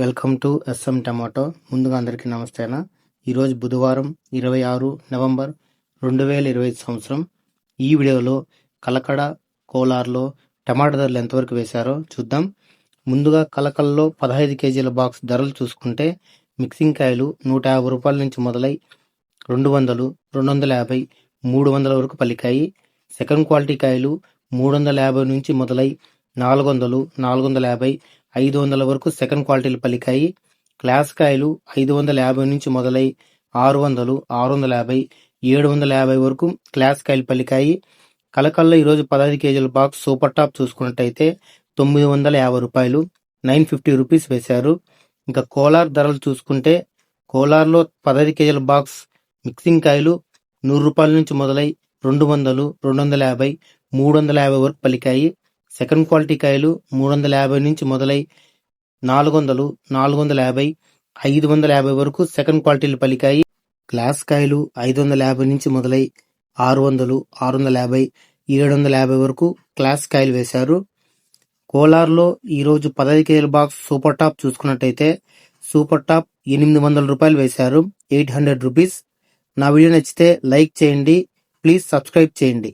Welcome to S M tomato. ముందుగా అందరికీ నమస్తేనా. ఈరోజు బుధవారం ఇరవై ఆరు నవంబర్ రెండు వేల ఇరవై ఐదు సంవత్సరం. ఈ వీడియోలో కలకడ కోలార్లో టమాటా ధరలు ఎంతవరకు వేశారో చూద్దాం. ముందుగా కలకల్లో పదహైదు కేజీల బాక్స్ ధరలు చూసుకుంటే మిక్సింగ్ కాయలు నూట యాభై రూపాయల నుంచి మొదలై రెండు వందలు రెండు వందల యాభై మూడు వందల వరకు పలికాయి. సెకండ్ క్వాలిటీ కాయలు మూడు వందల యాభై నుంచి మొదలై నాలుగు వందలు నాలుగు వందల యాభై ఐదు వందల వరకు సెకండ్ క్వాలిటీలు పలికాయి. క్లాస్ కాయలు ఐదు వందల యాభై నుంచి మొదలై ఆరు వందలు ఆరు వందల యాభై ఏడు వందల యాభై వరకు క్లాస్ కాయలు పలికాయి. కలకల్లో ఈరోజు పదహైదు కేజీల బాక్స్ సూపర్ టాప్ చూసుకున్నట్టయితే తొమ్మిది వందల యాభై రూపాయలు నైన్ ఫిఫ్టీ రూపీస్ వేశారు. ఇంకా కోలార్ ధరలు చూసుకుంటే కోలార్లో పదహైదు కేజీల బాక్స్ మిక్సింగ్ కాయలు నూరు రూపాయల నుంచి మొదలై రెండు వందలు రెండు వందల యాభై మూడు వందల యాభై వరకు పలికాయి. సెకండ్ క్వాలిటీ కాయలు మూడు వందల యాభై నుంచి మొదలై నాలుగు వందలు నాలుగు వందల యాభై ఐదు వందల యాభై వరకు సెకండ్ క్వాలిటీలు పలికాయి గ్లాస్ కాయలు ఐదు వందల యాభై నుంచి మొదలై ఆరు వందలు ఆరు వందల యాభై ఏడు వందల యాభై వరకు క్లాస్ కాయలు వేశారు. కోలార్లో ఈరోజు పదహైదు కేజీల బాక్స్ సూపర్ టాప్ చూసుకున్నట్టయితే సూపర్ టాప్ ఎనిమిది వందల రూపాయలు వేశారు. Eight hundred rupees. నా వీడియో నచ్చితే లైక్ చేయండి. ప్లీజ్ సబ్స్క్రైబ్ చేయండి.